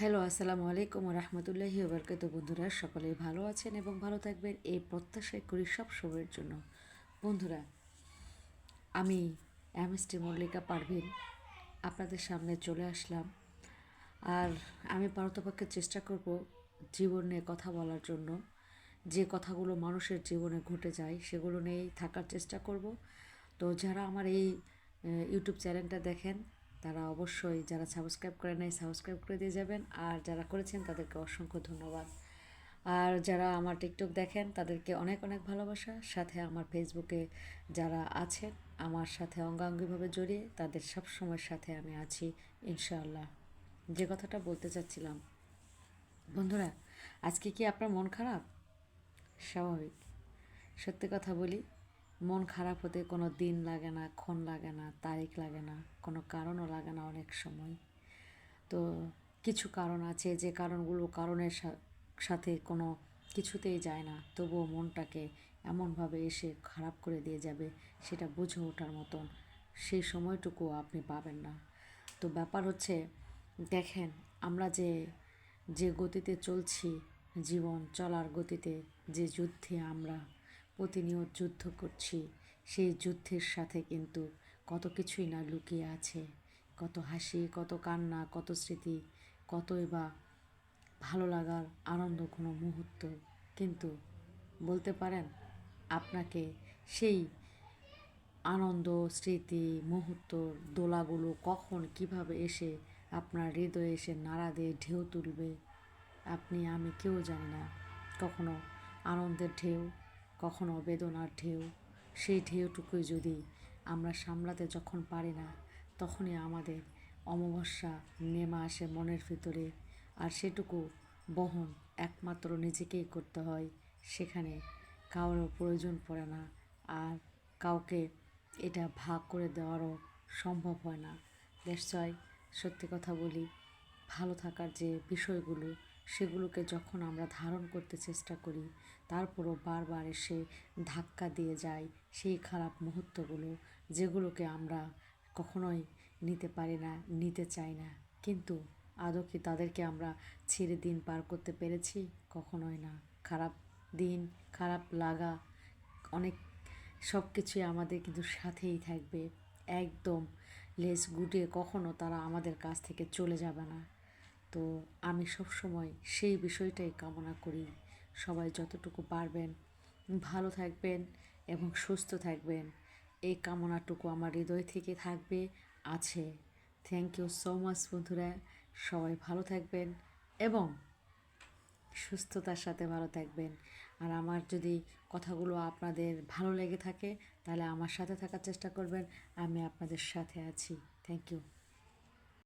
Hello, আসসালামু আলাইকুম রহমতুল্লাহি ওবরকাত বন্ধুরা, সকলেই ভালো আছেন এবং ভালো থাকবেন এই প্রত্যাশাই করি সব সময়ের জন্য। বন্ধুরা, আমি এমএসটি মল্লিকা পারভিন, আপনাদের সামনে চলে আসলাম। আর আমি পারতপক্ষে চেষ্টা করব জীবন নিয়ে কথা বলার জন্য। যে কথাগুলো মানুষের জীবনে ঘটে যায়, সেগুলো নিয়েই থাকার চেষ্টা করব। তো যারা আমার এই ইউটিউব চ্যানেলটা দেখেন তারা অবশ্যই যারা সাবস্ক্রাইব করে নাই সাবস্ক্রাইব করে দিয়ে যাবেন। আর যারা করেছেন, তাদেরকে অসংখ্য ধন্যবাদ। আর যারা আমার টিকটক দেখেন, তাদেরকে অনেক অনেক ভালোবাসা। সাথে আমার ফেসবুকে যারা আছেন, আমার সাথে অঙ্গাঙ্গিভাবে জড়িয়ে, তাদের সব সময়ের সাথে আমি আছি, ইনশাআল্লাহ। যে কথাটা বলতে চাচ্ছিলাম, বন্ধুরা, আজকে কি আপনার মন খারাপ? স্বাভাবিক। সত্যি কথা বলি মন খারাপ হতে কোনো দিন লাগে না, ক্ষণ লাগে না, তারিখ লাগে না, কোনো কারণও লাগে না অনেক সময়। তো কিছু কারণ আছে, যে কারণগুলো কারণের সাথে কোনো কিছুতেই যায় না। তবুও মনটাকে এমনভাবে এসে খারাপ করে দিয়ে যাবে, সেটা বুঝে ওঠার মতন সেই সময়টুকু আপনি পাবেন না। তো ব্যাপার হচ্ছে, দেখেন, আমরা যে যে গতিতে চলছি, জীবন চলার গতিতে, যে যুদ্ধে আমরা প্রতিনিয়ত যুদ্ধ করছি। সেই যুদ্ধের সাথে কিন্তু কত কিছুই না লুকিয়ে আছে। কত হাসি, কত কান্না, কত স্মৃতি, কতই বা ভালো লাগার আনন্দ কোনো মুহূর্ত। কিন্তু বলতে পারেন, আপনাকে সেই আনন্দ, স্মৃতি, মুহূর্ত, দোলাগুলো কখন কীভাবে এসে আপনার হৃদয়ে এসে নাড়া দিয়ে ঢেউ তুলবে, আপনি, আমি কেউ জানি না। কখনো আনন্দের ঢেউ কখনো বেদনার ঢেউ, সেই ঢেউটুকুই যদি আমরা সামলাতে যখন পারি না, তখনই আমাদের অমাবস্যা নেমে আসে মনের ভিতরে। আর সেটুকু বহন একমাত্র নিজেকেই করতে হয়, সেখানে কারোর প্রয়োজন পড়ে না। আর কাউকে এটা ভাগ করে দেওয়ারও সম্ভব হয় না। নিশ্চয় সত্যি কথা বলি, ভালো থাকার যে বিষয়গুলো সেগুলোকে যখন আমরা ধারণ করতে চেষ্টা করি, তারপরও বারবার এসে ধাক্কা দিয়ে যায় সেই খারাপ মুহূর্তগুলো, যেগুলোকে আমরা কখনোই নিতে পারি না, নিতে চাই না। কিন্তু আদৌ কি তাদেরকে আমরা ছেড়ে দিন পার করতে পেরেছি? কখনোই না। খারাপ দিন, খারাপ লাগা, অনেক সব কিছুই আমাদের কিন্তু সাথেই থাকবে। একদম লেস গুটিয়ে কখনো তারা আমাদের কাছ থেকে চলে যাবে না। তো আমি সব সময় সেই বিষয়টাই কামনা করি। সবাই যতটুকু পারবেন ভালো থাকবেন এবং সুস্থ থাকবেন। এই কামনাটুকু আমার হৃদয় থেকে থাকবে, আছে। থ্যাংক ইউ সো মাচ বন্ধুরা। সবাই ভালো থাকবেন এবং সুস্থতার সাথে ভালো থাকবেন। আর আমার যদি কথাগুলো আপনাদের ভালো লেগে থাকে, তাহলে আমার সাথে থাকার চেষ্টা করবেন। আমি আপনাদের সাথে আছি। Thank you